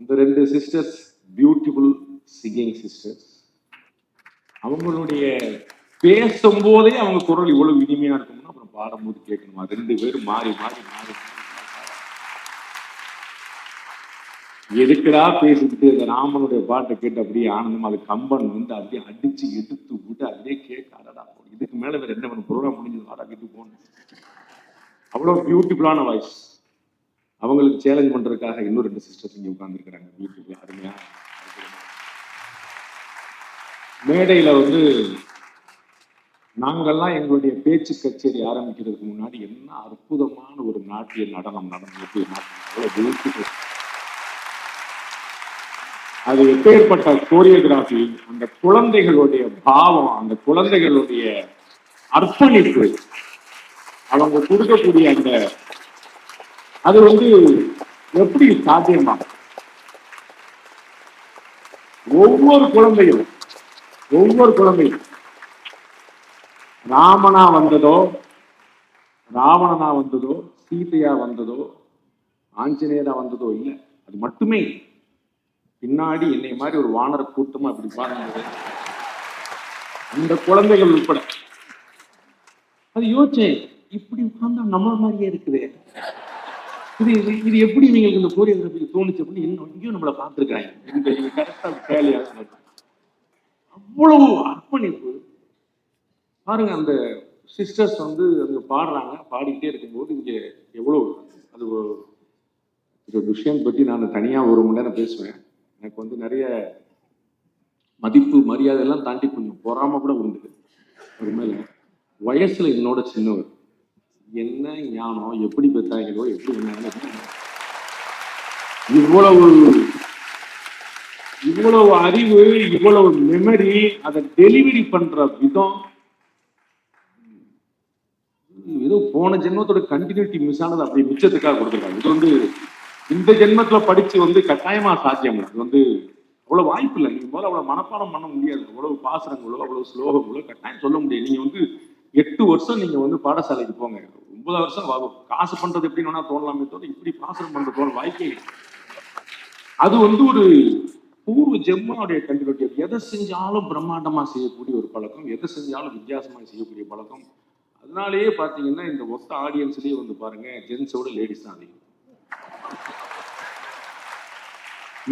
அந்த ரெண்டு sisters beautiful singing sisters அவங்களுடைய பேசும்போதே அவங்க குரல் இவ்வளவு இனிமையா இருக்கும்னா அப்புறம் பாடும்போது கேட்கணுமா? ரெண்டு பேரும் மாறி மாறி மாறி. எதுக்குடா பேசிக்கிட்டு அந்த ராமனுடைய பாட்டை கேட்டு அப்படியே ஆனந்தம் அது கம்பன் வந்து அப்படியே அடிச்சு எடுத்து விட்டு அப்படியே கேட்க இதுக்கு மேல வேற என்ன பண்ண ப்ரோக்ராம் முடிஞ்சது ஆடா கேட்டு போகணும். அவ்வளோ பியூட்டிஃபுல்லான வாய்ஸ் அவங்களுக்கு சேலஞ்ச் பண்ணுறதுக்காக இன்னும் ரெண்டு சிஸ்டர்ஸ் இங்கே உட்காந்துருக்குறாங்க பியூட்டிஃபுல்லா அருமையாக மேடையில் வந்து நாங்கெல்லாம் எங்களுடைய பேச்சு கச்சேரி ஆரம்பிக்கிறதுக்கு முன்னாடி என்ன அற்புதமான ஒரு நாட்டிய நடனம் நடந்தது நாட்டியம் அவ்வளவு அது எப்பேற்பட்ட கோரியோகிராஃபி அந்த குழந்தைகளுடைய பாவம் அந்த குழந்தைகளுடைய அர்ப்பணிப்பு அவங்க கொடுக்கக்கூடிய அந்த அது வந்து எப்படி சாத்தியமா? ஒவ்வொரு குழந்தையும் ஒவ்வொரு குழந்தையும் ராமனா வந்ததோ ராவணனா வந்ததோ சீதையா வந்ததோ ஆஞ்சநேயரா வந்ததோ இல்லை அது மட்டுமே பின்னாடி என்னை மாதிரி ஒரு வானர கூட்டமா அப்படி பாருங்க அந்த குழந்தைகள் உட்பட. அது யோசிச்சேன். இப்படி உட்கார்ந்தா நம்மள மாதிரியே இருக்குது. இது இது இது எப்படி இவங்களுக்கு இந்த கோரியோகிராஃபி தோணுச்சு அப்படின்னு இன்னும் இங்கேயும் நம்மளை பார்த்துருக்காங்க இது கரெக்டாக வேலையாக அவ்வளவு அர்ப்பணிப்பு. பாருங்க அந்த சிஸ்டர்ஸ் வந்து அங்க பாடுறாங்க. பாடிக்கிட்டே இருக்கும்போது இங்க எவ்வளவு அது ஒரு விஷயம் பற்றி நான் தனியாக ஒரு மணி நேரம் பேசுவேன். எனக்கு வந்து நிறைய மதிப்பு மரியாதை எல்லாம் தாண்டி கொஞ்சம் பொறாம கூட உண்டு. ஒரு மேல வயசுல என்னோட சின்னவர். என்ன ஞானம் எப்படி பெற்றாங்களோ எப்படி பண்ணாங்களோ இவ்வளவு இவ்வளவு அறிவு இவ்வளவு மெமரி அதை டெலிவரி பண்ற விதம். ஏதோ போன ஜென்மத்தோட கண்டினியூட்டி மிஸ் ஆனது அப்படி மிச்சத்துக்காக கொடுத்துருக்காங்க. இது வந்து இந்த ஜென்மத்துல படிச்சு வந்து கட்டாயமா சாத்தியம் இது வந்து அவ்வளவு வாய்ப்பு இல்லை. நீங்க முதல்ல அவ்வளவு மனப்பாடம் பண்ண முடியாது. அவ்வளவு பாசனங்களோ அவ்வளவு ஸ்லோகங்களோ கட்டாயம் சொல்ல முடியாது. நீங்க வந்து எட்டு வருஷம் நீங்க வந்து பாடசாலைக்கு போங்க. முப்பது வருஷம் காசு பண்றது எப்படின்னு வேணா தோணலாமே தோணும் இப்படி பாசனம் பண்ற தோணும் வாழ்க்கை அது வந்து ஒரு பூர்வ ஜெம்மனுடைய கண்டினியூட்டி எதை செஞ்சாலும் பிரம்மாண்டமா செய்யக்கூடிய ஒரு பழக்கம் எதை செஞ்சாலும் வித்தியாசமா செய்யக்கூடிய பழக்கம். அதனாலேயே பாத்தீங்கன்னா இந்த ஒத்த ஆடியன்ஸ்லயே வந்து பாருங்க ஜென்ஸோட லேடிஸ் தான் அதிகம்.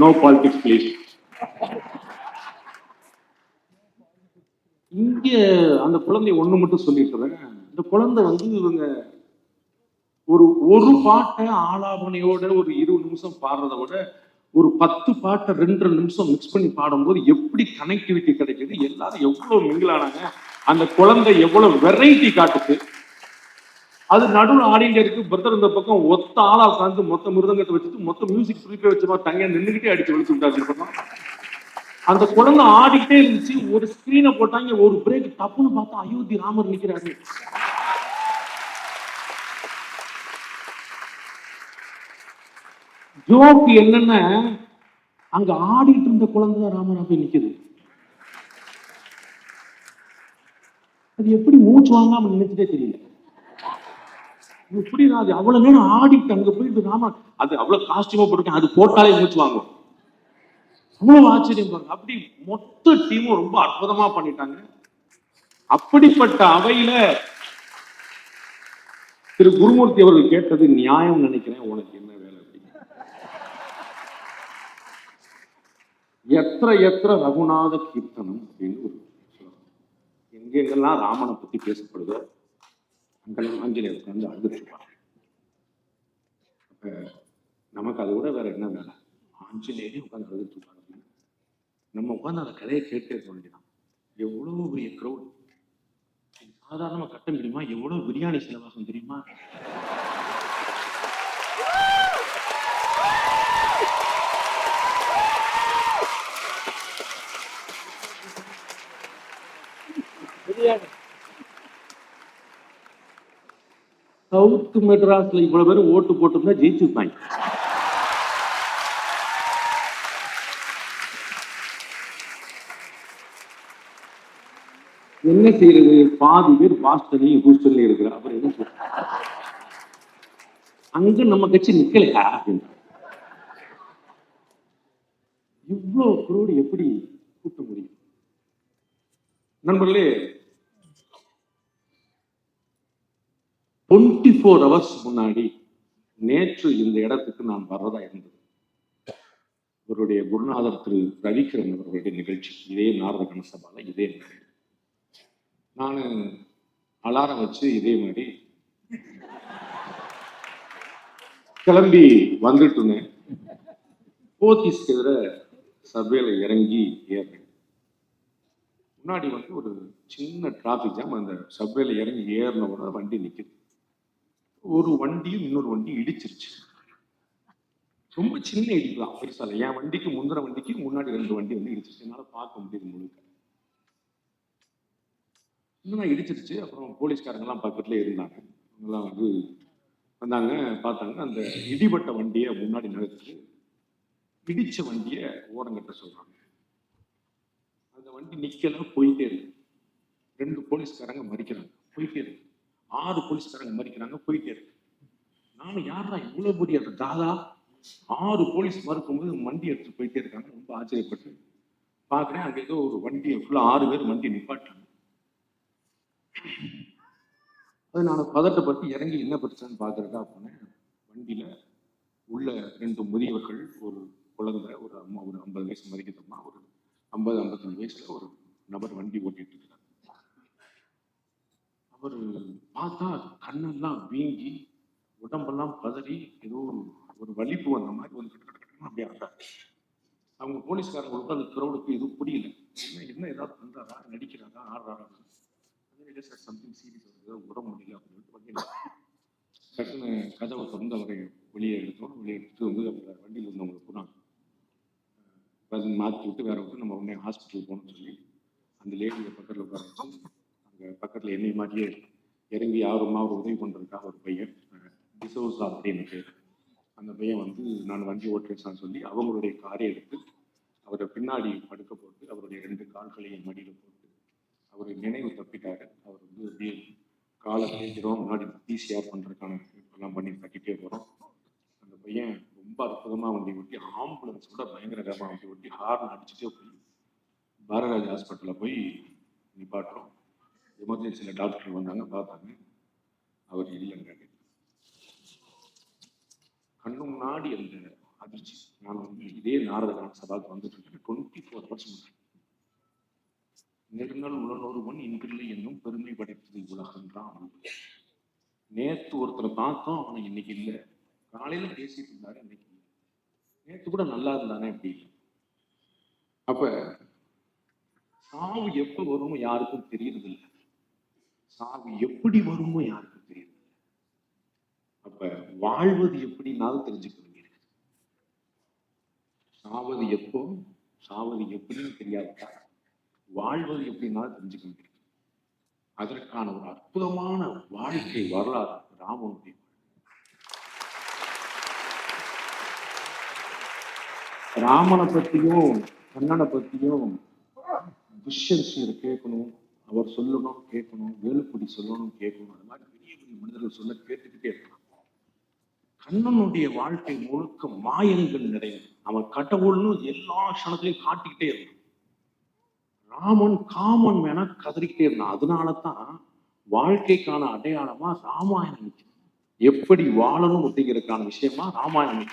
நோ பாலிடிக்ஸ் ப்ளீஸ் இங்க அந்த குழந்தை ஒண்ணு மட்டும் சொல்லிட்டுறேன் இந்த குழந்தை வந்து இவங்க ஒரு ஒரு பாட்டை ஆலாபனையோட ஒரு இருபது நிமிஷம் பாடுறத விட ஒரு பத்து பாட்டை ரெண்டு நிமிஷம் மிக்ஸ் பண்ணி பாடும்போது எப்படி கனெக்டிவிட்டி கிடைக்குது? எல்லாரும் எவ்வளவு மிங்கிலானாங்க அந்த குழந்தை எவ்வளவு வெரைட்டி காட்டுது? அது நடுவில் ஆடிட்டு இருக்கு. பிரதர் இந்த பக்கம் ஒத்த ஆளா உட்காந்து மொத்த மிருதங்கத்தை வச்சுட்டு மொத்த மியூசிக் குறிப்பே வச்சு தங்க நின்றுகிட்டே அடிச்சு விழிச்சு விட்டாரு இந்த பக்கம். அந்த குழந்தை ஆடிக்கிட்டே இருந்துச்சு. ஒரு ஸ்கிரீனை போட்டாங்க. ஒரு பிரேக் டப்புன்னு பார்த்தா அயோத்தி ராமர் நிக்கிறாரு. ஜோக்கு என்னன்னா அங்க ஆடிட்டு இருந்த குழந்தை தான் ராமரா நிக்குது. அது எப்படி மூச்சு வாங்காம நினைச்சதே தெரியல. எப்படி அது அவ்வளவு நேரம் ஆடிட்டு அங்க போயிட்டு ராம அது அவ்வளவு காஸ்டியூமா போட்டிருக்கேன் அது போட்டாலே மூச்சு வாங்கும். அவ்வளவு ஆச்சரியம் பாருங்க. அப்படி மொத்த டீமும் ரொம்ப அற்புதமா பண்ணிட்டாங்க. அப்படிப்பட்ட அவையில திரு குருமூர்த்தி அவர்கள் கேட்டது நியாயம் நினைக்கிறேன் உனக்கு என்ன வேலை அப்படின்னு எத்திர எத்திர ரகுநாத கீர்த்தனம் அப்படின்னு ஒரு சொல்லுவாங்க. எங்கெங்கெல்லாம் ராமனை பற்றி பேசப்படுதோ அங்கெல்லாம் ஆஞ்சநேயர் உட்கார்ந்து அழுதுட்டு அப்போ அப்ப நமக்கு அதை விட வேற என்ன வேலை? ஆஞ்சநேயரே உட்காந்து அழுதுட்டு நம்ம உட்காந்து அந்த கதையை கேட்டே இருக்க வேண்டியதான் பெரிய க்ரௌட் சாதாரணமாக கட்ட முடியுமா எவ்வளோ பிரியாணி செலவாகும் தெரியுமா? சவுத் மெட்ராஸ்ல இவ்வளவு பேர் ஓட்டு போட்டிருந்தா ஜெயிச்சிருப்பாங்க. என்ன செய்யறது? பாதி பேர் பாஸ்டர்லயும் ஹூஸ்டர்லயும் இருக்கிற அப்புறம் என்ன சொல்ற அங்க நம்ம கட்சி நிக்கலையா அப்படின்னு இவ்வளவு குரோடு எப்படி கூட்ட முடியும்? நண்பர்களே டுவெண்ட்டி ஃபோர் ஹவர்ஸ் முன்னாடி நேற்று இந்த இடத்துக்கு நான் வர்றதா இருந்தது. இவருடைய குருநாதர் திரு ரவிக்கிரண் அவர்களுடைய நிகழ்ச்சி. இதே நாரத கணசபால இதே மாதிரி. நான் அலாரம் வச்சு இதே மாதிரி கிளம்பி வந்துட்டு இருந்தேன். போத்தீஸ்க்கு எதிர சபையில இறங்கி ஏறினேன் முன்னாடி வந்து ஒரு சின்ன டிராஃபிக் ஜாம் அந்த சபையில இறங்கி ஏறின உடனே வண்டி நிற்குது ஒரு வண்டியும் இன்னொரு வண்டி இடிச்சிருச்சு. ரொம்ப சின்ன இடிப்பு தான். பெருசால. என் வண்டிக்கு முந்தின வண்டிக்கு முன்னாடி ரெண்டு வண்டி வந்து இடிச்சிருச்சு. என்னால பார்க்க முடியுது முழுக்க. இன்னும் இடிச்சிருச்சு? அப்புறம் போலீஸ்காரங்க எல்லாம் பக்கத்துல இருந்தாங்க. அவங்கெல்லாம் வந்து வந்தாங்க பார்த்தாங்க. அந்த இடிபட்ட வண்டியை முன்னாடி நகர்த்து இடிச்ச வண்டியை ஓரங்கட்ட சொல்றாங்க. அந்த வண்டி நிக்கல போயிட்டே இருக்கு. ரெண்டு போலீஸ்காரங்க மறிக்கிறாங்க. போயிட்டே இருக்கு. ஆறு போலீஸ்காரங்க மறிக்கிறாங்க போயிட்டே இருக்கு. நானும் யாரா இவ்வளவு பெரிய தாதா ஆறு போலீஸ் மறுக்கும்போது வண்டி எடுத்து போயிட்டே இருக்காங்க ரொம்ப ஆச்சரியப்பட்டு பார்க்குறேன் அங்க ஏதோ ஒரு வண்டி ஃபுல்லா ஆறு பேர் வண்டி நிப்பாட்டாங்க அது நான் பதட்டப்பட்டு இறங்கி என்ன பிரச்சனைன்னு பார்க்கறதா போனேன். வண்டியில உள்ள ரெண்டு முதியவர்கள் ஒரு குழந்தை ஒரு அம்மா ஒரு ஐம்பது வயசு மதிக்கிறம்மா ஒரு ஐம்பது ஐம்பத்தஞ்சு வயசுல ஒரு நபர் வண்டி ஓட்டிட்டு இருக்கிறார் அவர் பார்த்தா கண்ணெல்லாம் வீங்கி உடம்பெல்லாம் பதறி ஏதோ ஒரு ஒரு வலிப்பு வந்த மாதிரி வந்து கிட்ட கிட்ட அப்படியே ஆடுறாரு அவங்க போலீஸ்காரங்களுக்கு அந்த கிரௌடுக்கு எதுவும் புரியல. என்ன என்ன ஏதாவது பண்ணுறாரா நடிக்கிறாரா? ஆடுறாரா? சார் சம்திங் சீரியஸ் வருது உட முடியல அப்படின்னு வண்டியில் டக்குன்னு கதவை திறந்து அவரை வெளியே எடுத்தோம். வெளியே எடுத்து வந்து அவங்க வண்டியில் இருந்தவங்களை போனாங்க. மாற்றி விட்டு வேற விட்டு நம்ம உடனே ஹாஸ்பிட்டல் போகணும்னு சொல்லி அந்த லேடியை பக்கத்தில் உட்கார பக்கத்தில் என்னை மாதிரியே இறங்கி யாருமா ஒரு உதவி பண்ணுறதுக்காக ஒரு பையன் டிசோசா அப்படின்னு பேர் அந்த பையன் வந்து நான் வண்டி ஓட்டுறேன் சொல்லி அவங்களுடைய காரை எடுத்து அவரை பின்னாடி படுக்க போட்டு அவருடைய ரெண்டு கால்களையும் மடியில் போட்டு அவர் நினைவு தப்பிட்டாரு. அவர் வந்து அப்படியே காலை தேய்க்கிறோம் முன்னாடி பிசிஆர் பண்ணுறதுக்கான எல்லாம் பண்ணி கட்டிட்டே போகிறோம் அந்த பையன் ரொம்ப அற்புதமாக வண்டி ஓட்டி ஆம்புலன்ஸ் கூட பயங்கர வேகமாக வண்டி ஓட்டி ஹார்ன் அடிச்சுட்டே போய் பாரதிராஜ் ஹாஸ்பிட்டலில் போய் நிப்பாட்டுறோம். எமர்ஜென்சியில் டாக்டர் வந்தாங்க பார்த்தாங்க. அவர் இல்லைங்க கண்ணு முன்னாடி அந்த அதிர்ச்சி. நான் வந்து இதே நாரதகான சபாவுக்கு வந்துட்டு இருக்கேன். டுவெண்ட்டி ஃபோர் ஹவர்ஸ் முன்னாடி. நெடுநாள் உளனொருவன் இன்றில்லை என்னும் பெருமை படைத்தது உலகன்றான் நேத்து ஒருத்தரை பார்த்தோம் அவனை இன்னைக்கு இல்லை. காலையில பேசிட்டு இருந்தாரு இன்னைக்கு இல்லை. நேத்து கூட நல்லா இருந்தானே அப்படி இல்லை. அப்ப சாவு எப்ப வரும் யாருக்கும் தெரியறதில்லை. சாவு எப்படி வருமோ யாருக்கும் தெரியல அப்ப வாழ்வது எப்படினாலும் தெரிஞ்சுக்க வேண்டியிருக்கு சாவது எப்போ சாவது எப்படின்னு தெரியாதா வாழ்வது எப்படின்னாலும் தெரிஞ்சுக்க வேண்டியிருக்கு அதற்கான ஒரு அற்புதமான வாழ்க்கை வரலாறு ராமனுடைய ராமனை பத்தியும் கண்ணனை பத்தியும் துஷ்யன்சியர் கேட்கணும். அவர் சொல்லணும் கேட்கணும் வேலுக்குடி சொல்லணும் கேட்கணும். அது மாதிரி பெரிய பெரிய மனிதர்கள் சொல்ல கேட்டுக்கிட்டே இருக்கலாம். கண்ணனுடைய வாழ்க்கை முழுக்க மாயங்கள் நிறையும். அவன் கடவுள்னு எல்லா க்ஷணத்திலையும் காட்டிக்கிட்டே இருந்தான். ராமன் காமன் வேணா கதறிக்கிட்டே இருந்தான். அதனால தான் வாழ்க்கைக்கான அடையாளமா ராமாயணம் எப்படி வாழணும் அப்படிங்கிறதுக்கான விஷயமா ராமாயணம்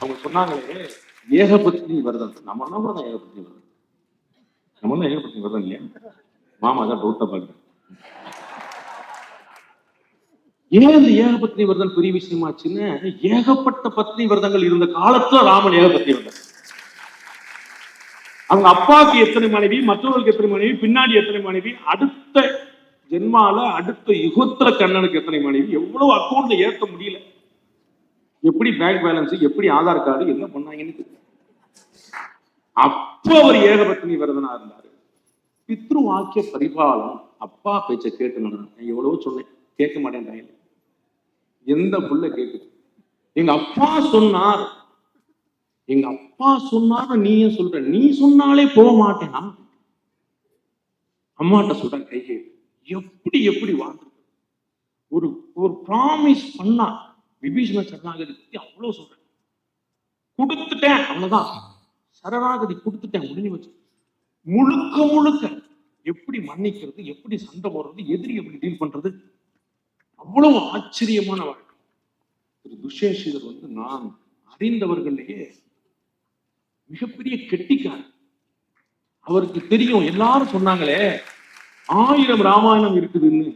அவங்க சொன்னாங்களே ஏகபத்னி விரதம். நம்ம என்ன விரதம்? ஏகபத்னி நம்ம என்ன ஏகபத்னி விரதம் இல்லையா? மாமா தான் டவுட்டா பாக்குறேன் ஏன் இந்த ஏகபத்னி விரதம் பெரிய விஷயமாச்சுன்னு ஏகப்பட்ட பத்னி விரதங்கள் இருந்த காலத்துல ராமன் ஏகபத்னி விரதம். அவங்க அப்பாவுக்கு எத்தனை மனைவி மற்றவர்களுக்கு எத்தனை மனைவி பின்னாடி எத்தனை மனைவி அடுத்த ஜென்மால அடுத்த யுகத்துல கண்ணனுக்கு எத்தனை மனைவி எவ்வளவு அக்கௌண்ட்ல ஏத்த முடியல. எப்படி பேங்க் பேலன்ஸ் எப்படி ஆதார் கார்டு என்ன பண்ணாங்கன்னு அப்போ அவர் ஏகபத்னி விரதனா இருந்தாரு. பித்ரு வாக்கிய பரிபாலம். அப்பா பேச்ச கேட்டு நான் எவ்வளவோ சொன்னேன். கேட்க மாட்டேன் எந்த புள்ள கேக்குது எங்க அப்பா சொன்னார். எங்க அப்பா சொன்னாரு நீ ஏன் சொல்ற? நீ சொன்னாலே போக மாட்டேனா அம்மாட்ட சொல்றேன் கையை எப்படி எப்படி வாழ்ந்து ஒரு ஒரு ப்ராமிஸ் பண்ணா விபீஷண சரணாகதி பத்தி அவ்வளவு சொல்றேன். கொடுத்துட்டேன் அவ்வளவுதான். சரணாகதி கொடுத்துட்டேன் முடிஞ்சு வச்சு முழுக்க முழுக்க. எப்படி மன்னிக்கிறது எப்படி சண்டை போடுறது எதிரி எப்படி டீல் பண்றது? அவ்வளவு ஆச்சரியமான வாழ்க்கை. திரு துஷேஷிதர் வந்து நான் அறிந்தவர்களையே மிகப்பெரிய கெட்டிக்காரர். அவருக்கு தெரியும் எல்லாரும் சொன்னாங்களே ஆயிரம் ராமாயணம் இருக்குதுன்னு.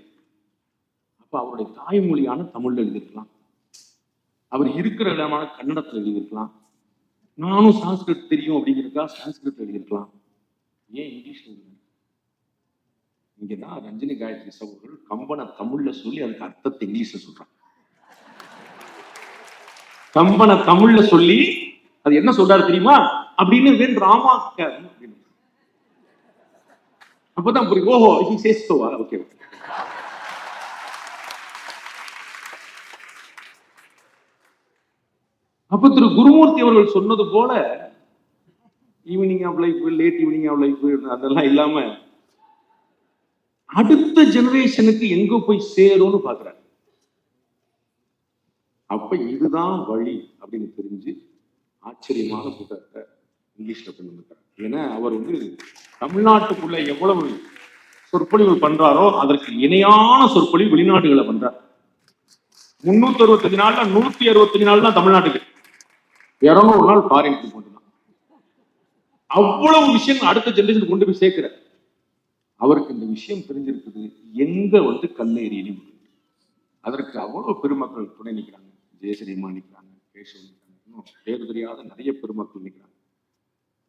அப்ப அவருடைய தாய்மொழியான தமிழ்ல எழுதியிருக்கலாம். அவர் இருக்கிற இடமான கன்னடத்துல எழுதியிருக்கலாம். நானும் சான்ஸ்கிரிட் தெரியும் அப்படிங்கிறதுக்கா சான்ஸ்கிரிட் எழுதியிருக்கலாம். ஏன் இங்கிலீஷ் எழுதுனாரு இங்கதான் ரஞ்சனி காயத்ரி சகோதரர் கம்பனை தமிழ்ல சொல்லி அதுக்கு அர்த்தத்தை இங்கிலீஷ்ல சொல்றாங்க. கம்பனை தமிழ்ல சொல்லி அது என்ன சொல்றாரு தெரியுமா? அப்படின்னு வென் ராமாக்க அப்பதான் புரியும். ஓஹோ he says so okay okay அப்ப திரு குருமூர்த்தி அவர்கள் சொன்னது போல evening of life late evening of life அதெல்லாம் இல்லாம அடுத்த ஜெனரேஷனுக்கு எங்க போய் சேரும்னு பாக்குறாரு. அப்ப இதுதான் வழி அப்படின்னு தெரிஞ்சு ஆச்சரியமான புத்தகத்தை இங்கிலீஷ்ல கொண்டு வந்திருக்காரு ஏன்னா அவர் வந்து தமிழ்நாட்டுக்குள்ள எவ்வளவு சொற்பொழிவு பண்றாரோ அதற்கு இணையான சொற்பொழிவு வெளிநாடுகளை பண்றார். முன்னூத்தி அறுபத்தஞ்சு நாள்ல நூத்தி அறுபத்தஞ்சு நாள் தான் தமிழ்நாட்டுக்கு. இருநூறு நாள் ஃபாரின் மட்டும்தான் அவ்வளவு விஷயம் அடுத்த ஜெனரேஷன் கொண்டு போய் சேர்க்கிற அவருக்கு இந்த விஷயம் தெரிஞ்சிருக்குது எங்க வந்து கல்லேறியிலும் அதற்கு அவ்வளவு பெருமக்கள் துணை நிற்கிறாங்க ஜெயஸ்ரீமா நிற்கிறாங்க கேசவன் நிற்கிறாங்க இன்னும் பேர் தெரியாத நிறைய பெருமக்கள் நிற்கிறாங்க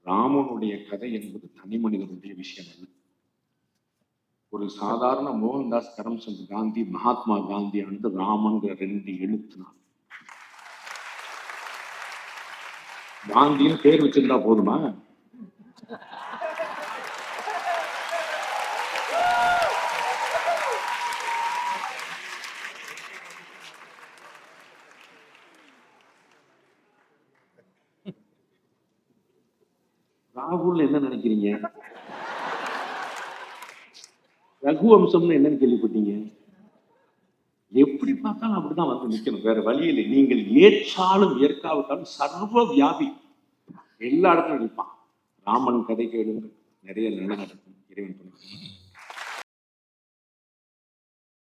ராமனுடைய கதை என்பது தனி மனிதனுடைய விஷயம் அல்ல. ஒரு சாதாரண மோகன்தாஸ் கரம்சந்த் காந்தி மகாத்மா காந்தி ஆனது ராமங்கிற ரெண்டு எழுத்துனார் காந்தின்னு பேர் வச்சிருந்தா போதுமா? ராகுல் என்ன நினைக்கிறீங்க? ரகு வம்சம்னு என்னன்னு கேள்விப்பட்டீங்க? எப்படி பார்த்தாலும் அப்படிதான் வந்து நிற்கணும் வேற வழி இல்லை. நீங்கள் ஏற்றாலும் ஏற்காவிட்டாலும் சர்வ வியாபி எல்லா இடத்துலையும் நிற்பான் ராமன் கதை கேளுங்கள். நிறைய நல்ல நடக்கும். இறைவன் துணை.